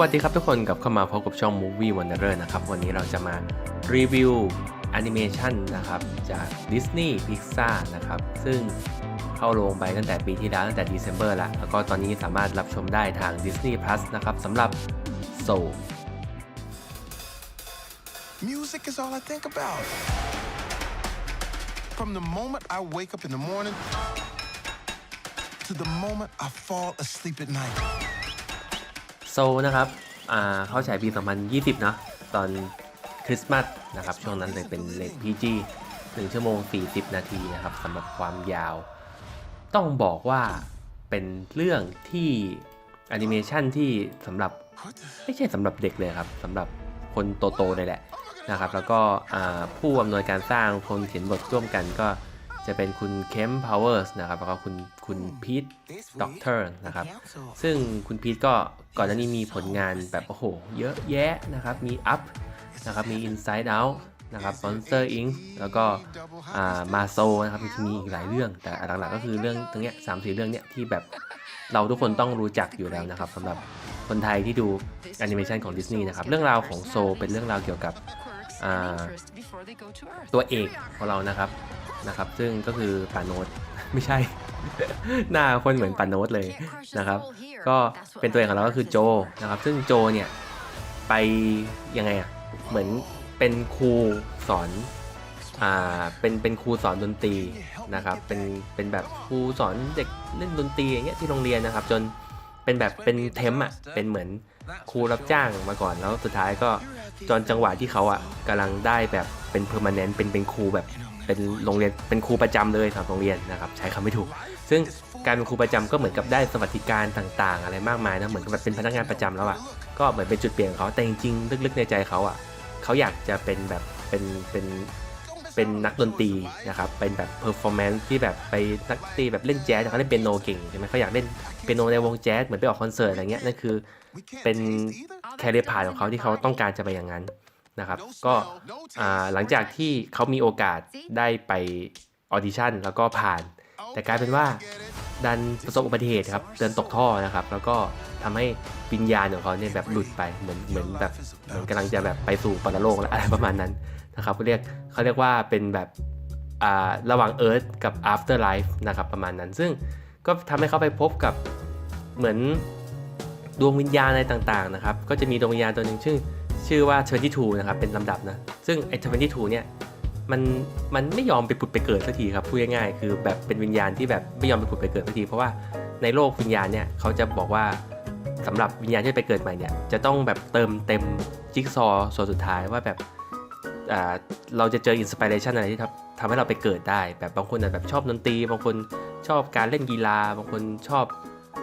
วัสดีครับทุกคนกลับเข้ามาพบกับช่อง Movie Wanderer นะครับ วันนี้เราจะมารีวิวแอนิเมชันนะครับ จาก Disney Pixar นะครับ ซึ่งเข้าโรงไปตั้งแต่ปีที่แล้ว ตั้งแต่ December แล้ว แล้วก็ตอนนี้สามารถรับชมได้ทาง Disney Plus นะครับสำหรับ Soul Music is all I think about. From the moment I wake up in the morning to the moment I fall asleep at night. Soul นะครับ อ่าเข้าฉายปี 2020 เนอะตอนคริสต์มาสนะครับ ช่วงนั้นเลยเป็นเลท PG 1ชั่วโมง 40 นาทีนะครับสำหรับความยาว ต้องบอกว่าเป็นเรื่องที่แอนิเมชันที่สำหรับไม่ใช่สำหรับเด็กเลยครับสำหรับคนโตๆเลยแหละนะครับ แล้วก็อ่าผู้อำนวยการสร้างคนเขียนบทร่วมกันก็ จะเป็นคุณเคมพาวเวอร์สนะครับ แล้วก็คุณคุณพีทด็อกเตอร์นะครับ ซึ่งคุณพีทก็ก่อนหน้านี้มีผลงานแบบโอ้โห เยอะแยะนะครับ มี Up นะครับ มี Inside Out นะครับ Monster Inc แล้วก็อ่ามาโซนะครับมีมีอีกหลายเรื่อง แต่หลักๆก็คือเรื่องตรงเนี้ยสามสี่เรื่องเนี้ยที่แบบเราทุกคนต้องรู้จักอยู่แล้วนะครับสำหรับคนไทยที่ดูแอนิเมชันของดิสนีย์นะครับ เรื่องราวของโซเป็นเรื่องราวเกี่ยวกับอ่าตัวเอกของเรานะครับ นะครับ ซึ่งก็คือปาโนตไม่ใช่ หน้าคนเหมือนปาโนตเลยนะครับ ก็เป็นตัวเอกของเราก็คือโจนะครับ ซึ่งโจเนี่ยไปยังไงอะเหมือนเป็นครูสอนอ่าเป็นเป็นครูสอนดนตรีนะครับ เป็นเป็นแบบครูสอนเด็กเล่นดนตรีอย่างเงี้ยที่โรงเรียนนะครับ จนเป็นแบบเป็นเทมอะเป็นเหมือนครูรับจ้างมาก่อนแล้วสุดท้ายก็จนจังหวะที่เขาอะกำลังได้แบบเป็นเพอร์มานแนนต์เป็นเป็นครูแบบ เป็นโรงเรียนเป็นครูประจำเลยสำหรับโรงเรียนนะครับใช้คำไม่ถูก ซึ่งการเป็นครูประจำก็เหมือนกับได้สวัสดิการต่างๆ อะไรมากมายนะเหมือนกับเป็นพนักงานประจำแล้วอะก็เหมือนเป็นจุดเปลี่ยนของเขาแต่จริงๆลึกๆในใจเขาอะเขาอยากจะเป็นแบบเป็นเป็นเป็นนักดนตรีนะครับเป็นแบบเพอร์ฟอร์แมนซ์ที่แบบไปนักดนตรีแบบเล่นแจ๊สเขาเล่นเปียโนเก่งใช่ไหมเขาอยากเล่นเปียโนในวงแจ๊สเหมือนไปออกคอนเสิร์ตอะไรเงี้ยนั่นคือเป็น taste either. แคเรียพาของเขาที่เขาต้องการจะไปอย่างนั้น นะครับ ก็อ่าหลังจากที่เขามีโอกาสได้ไปออดิชั่นแล้วก็ผ่าน แต่กลายเป็นว่าดันประสบอุบัติเหตุครับเดินตกท่อนะครับ แล้วก็ทำให้วิญญาณของเขาเนี่ยแบบหลุดไปเหมือนเหมือนแบบเหมือนกำลังจะแบบไปสู่ปรโลกแล้วอะไรประมาณนั้นนะครับเขาเรียกเขาเรียกว่าเป็นแบบอ่าระหว่าง Earth กับ Afterlife นะครับประมาณนั้น ซึ่งก็ทำให้เขาไปพบกับเหมือนดวงวิญญาณอะไรต่างๆนะครับ ก็จะมีดวงวิญญาณตัวหนึ่งชื่อ ชื่อว่า 22 นะครับ เป็นลำดับนะ ซึ่งไอ้ 22 เนี่ย มัน มันไม่ยอมไปผุดไปเกิดสักทีครับ พูดง่ายๆ คือแบบเป็นวิญญาณที่แบบไม่ยอมไปผุดไปเกิดสักที เพราะว่าในโลกวิญญาณเนี่ยเขาจะบอกว่าสำหรับวิญญาณที่ไปเกิดใหม่เนี่ย จะต้องแบบเติมเต็มจิ๊กซอส่วนสุดท้ายว่าแบบอ่าเราจะเจออินสปิเรชันอะไรที่ทำทำให้เราไปเกิดได้ แบบบางคนแบบชอบดนตรี บางคนชอบการเล่นกีฬา บางคนชอบ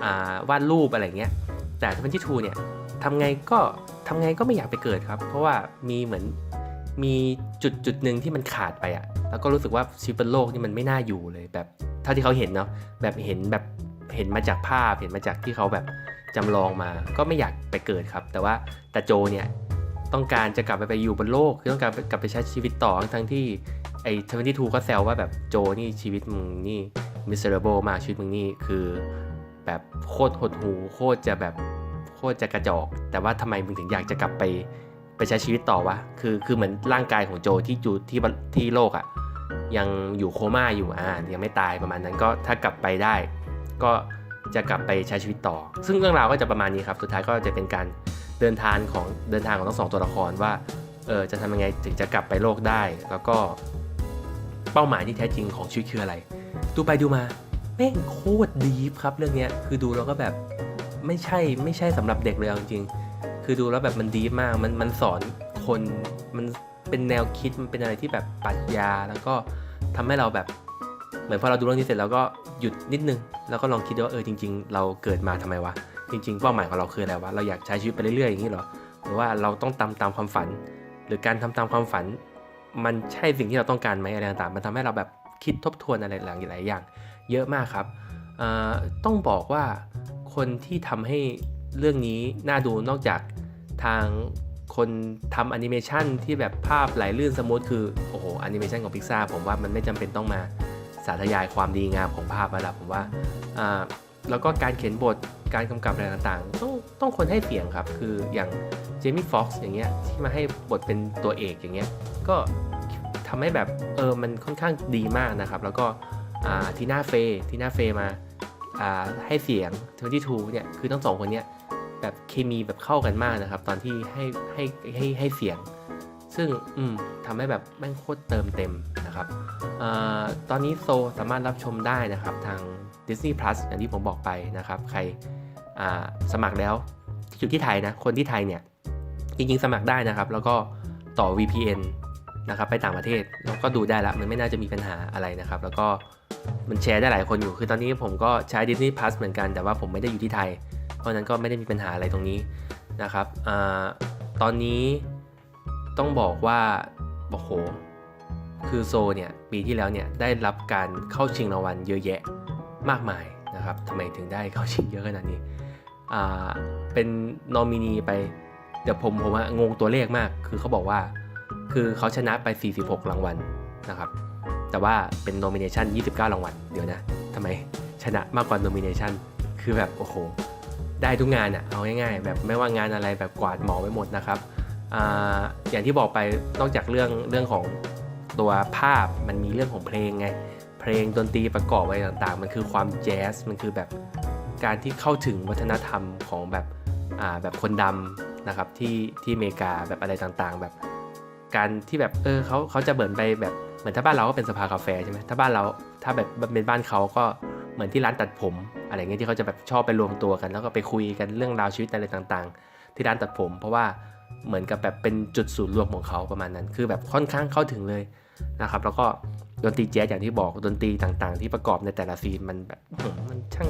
อ่าวาดรูปอะไรเงี้ย แต่ทเวนที่ทูเนี่ยทำไงก็ ทำไงก็ไม่อยากไปเกิดครับ เพราะว่ามีเหมือนมีจุดจุดหนึ่งที่มันขาดไปอะแล้วก็รู้สึกว่าชีวิตบนโลกนี่มันไม่น่าอยู่เลยแบบเท่าที่เขาเห็นเนาะแบบเห็นแบบเห็นมาจากภาพเห็นมาจากที่เขาแบบจำลองมา ก็ไม่อยากไปเกิดครับ แต่ว่าแต่โจเนี่ยต้องการจะกลับไปไปอยู่บนโลกคือต้องการกลับไปใช้ชีวิตต่อทั้งที่ไอ้ทเวนตี้ทูก็แซวว่าแบบโจนี่ชีวิตมึงนี่ miserable มากชีวิตมึงนี่คือ แบบโคตรหดหูโคตรจะแบบ โคตรจะกระจอก แต่ว่าทำไมมึงถึงอยากจะกลับไปไปใช้ชีวิตต่อวะ คือ คือเหมือนร่างกายของโจที่อยู่ที่ที่โลกอะ่ะ ยังอยู่โคม่าอยู่ อ่า ยังไม่ตายประมาณนั้น ก็ถ้ากลับไปได้ ก็จะกลับไปใช้ชีวิตต่อ ซึ่งเรื่องราวก็จะประมาณนี้ครับ สุดท้ายก็จะเป็นการเดินทางของเดินทางของทั้งสองตัวละครว่า เออ จะทำยังไงถึงจะกลับไปโลกได้ แล้วก็ เป้าหมายที่แท้จริงของชีวิตคืออะไร ดูไปดูมาแม่งโคตรดีฟครับเรื่องเนี้ยคือดูแล้วก็แบบ ไม่ใช่ไม่ใช่สำหรับเด็กเลยจริงๆคือดูแล้วแบบมันดีมากมันมันสอนคนมันเป็นแนวคิดมันเป็นอะไรที่แบบปรัชญาแล้วก็ทำให้เราแบบ เหมือนพอเราดูเรื่องนี้เสร็จแล้วก็หยุดนิดนึง แล้วก็ลองคิดว่าเออจริง ๆ เราเกิดมาทำไมวะจริงๆเป้าหมายของเราคืออะไรวะเราอยากใช้ชีวิตไปเรื่อยๆอย่างนี้หรอหรือว่าเราต้องตามตามความฝัน หรือการทำตามความฝัน มันใช่สิ่งที่เราต้องการไหมอะไรต่างๆมันทำให้เราแบบคิดทบทวนอะไรหลายๆอย่าง เยอะมากครับต้องบอกว่า คนที่ทำให้เรื่องนี้น่าดูนอกจากทางคนทำแอนิเมชันที่แบบภาพไหลลื่นสมูทคือ โอ้โหแอนิเมชันของพิกซาผมว่ามันไม่จำเป็นต้องมาสาธยายความดีงามของภาพแล้วล่ะผมว่าอ่าแล้วก็การเขียนบทการกำกับอะไรต่างๆ ต้องต้องคนให้เสียงครับ คืออย่างเจมี่ฟ็อกซ์อย่างเงี้ยที่มาให้บทเป็นตัวเอกอย่างเงี้ยก็ทำให้แบบเออมันค่อนข้างดีมากนะครับ แล้วก็ทีน่าเฟทีน่าเฟมา ให้เสียง 22 เนี่ย คือทั้งสองคนเนี้ยแบบเคมีแบบเข้ากันมากนะครับ ตอนที่ให้ให้ให้ให้เสียง ซึ่งอืมทำให้แบบแม่งโคตรเติมเต็มนะครับอตอนนี้โซสามารถรับชมได้นะครับทาง Disney Plus อย่างที่ผมบอกไปนะครับ ใครสมัครแล้วอยู่ที่ไทยนะ คนที่ไทยเนี่ย จริงๆสมัครได้นะครับ แล้วก็ต่อ VPN นะครับไปต่างประเทศแล้วก็ดูได้ละมันไม่น่าจะมีปัญหาอะไรนะครับ แล้วก็ มันแชร์ได้หลายคนอยู่ คือตอนนี้ผมก็ใช้ Disney Plus เหมือนกัน แต่ว่าผมไม่ได้อยู่ที่ไทย เพราะนั้นก็ไม่ได้มีปัญหาอะไรตรงนี้นะครับอตอนนี้ต้องบอกว่า โอ้โห คือโซเนี่ย ปีที่แล้วเนี่ย ได้รับการเข้าชิงรางวัลเยอะแยะมากมายนะครับทำไมถึงได้เข้าชิงเยอะขนาดนี้ เป็นนอมินีไป เดี๋ยวผมผมงงตัวเลขมาก คือเขาบอกว่า คือเขาชนะไป 46 รางวัลนะครับ แต่ว่าเป็นโนมิเนชัน29 รางวัล เดี๋ยวนะทำไมชนะมากกว่าโนมิเนชันคือแบบโอ้โห ได้ทุกงานอะเอาง่ายๆ แบบไม่ว่างานอะไรแบบกวาดหมอไว้หมดนะครับออย่างที่บอกไปนอกจากเรื่องเรื่องของตัวภาพมันมีเรื่องของเพลงไง เพลงดนตรีประกอบอะไรต่างๆ มันคือความแจ๊ส มันคือแบบการที่เข้าถึงวัฒนธรรมของแบบแบบคนดำนะครับที่ที่อเมริกาแบบอะไรต่างๆ แบบการที่แบบเออเขาเขาจะเบิร์นไปแบบ มือนถ้าบ้านเราก็เป็นสภากาแฟใช่ไหมถ้าบ้านเราถ้าแบบเป็นบ้านเขาก็เหมือนที่ร้านตัดผม อะไรเงี้ยที่เขาจะแบบชอบไปรวมตัวกัน แล้วก็ไปคุยกันเรื่องราวชีวิตอะไรต่างๆ ที่ร้านตัดผม เพราะว่าเหมือนกับแบบเป็นจุดศูนย์รวมของเขาประมาณนั้น คือแบบค่อนข้างเข้าถึงเลยนะครับ แล้วก็ดนตรีแจ๊สอย่างที่บอกดนตรีต่างๆ ที่ประกอบในแต่ละซีนมันแบบมันช่าง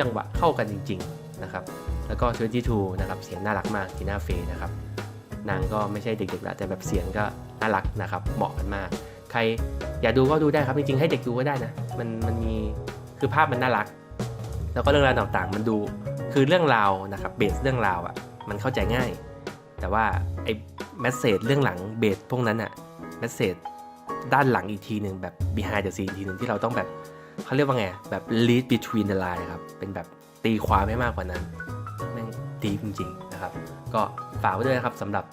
จังหวะเข้ากันจริง ๆนะครับ แล้วก็22นะครับเสียงน่ารักมากทีน่าเฟย์นะครับนางก็ไม่ใช่เด็กๆแล้วแต่แบบเสียงก็น่ารักนะครับเหมาะกันมาก ใครอยากดูก็ดูได้ครับจริงๆให้เด็กดูก็ได้นะมันมันมีคือภาพมันน่ารัก แล้วก็เรื่องราวต่างๆ มันดูคือเรื่องราวนะครับเบสเรื่องราวอะ่ะมันเข้าใจง่าย แต่ว่าไอ้แมสเซจเรื่องหลังเบสพวกนั้นอะ่ะแมสเซจด้านหลังอีกทีหนึ่งแบบ behind the scene อีกทีหนึ่งที่เราต้องแบบเขาเรียกว่าไงแบบ lead between the line ครับเป็นแบบตีความให้มากกว่านั้นแม่งดีจริงๆนะครับ ก็ฝากไว้ด้วยนะครับสำหรับ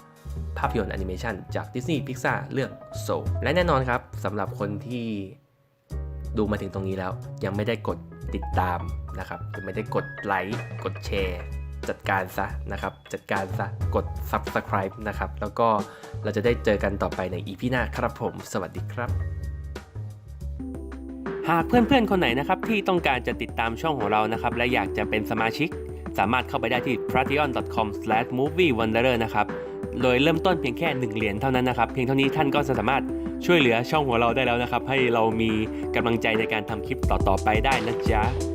ภาพยนตร์แอนิเมชันจาก Disney Pixar เรื่อง Soul และแน่นอนครับสำหรับคนที่ดูมาถึงตรงนี้แล้ว ยังไม่ได้กดติดตามนะครับยังไม่ได้กดไลค์กดแชร์จัดการซะนะครับ จัดการซะกด Subscribe นะครับ แล้วก็เราจะได้เจอกันต่อไปใน EP หน้าครับผม สวัสดีครับ หากเพื่อนๆ คนไหนนะครับ ที่ต้องการจะติดตามช่องของเรานะครับ และอยากจะเป็นสมาชิก สามารถเข้าไปได้ที่ patreon.com/moviewanderer นะครับ โดยเริ่มต้นเพียงแค่ 1 เหรียญเท่านั้นนะครับ เพียงเท่านี้ท่านก็จะสามารถช่วยเหลือช่องของเราได้แล้วนะครับ ให้เรามีกำลังใจในการทำคลิปต่อๆไปได้นะจ๊ะ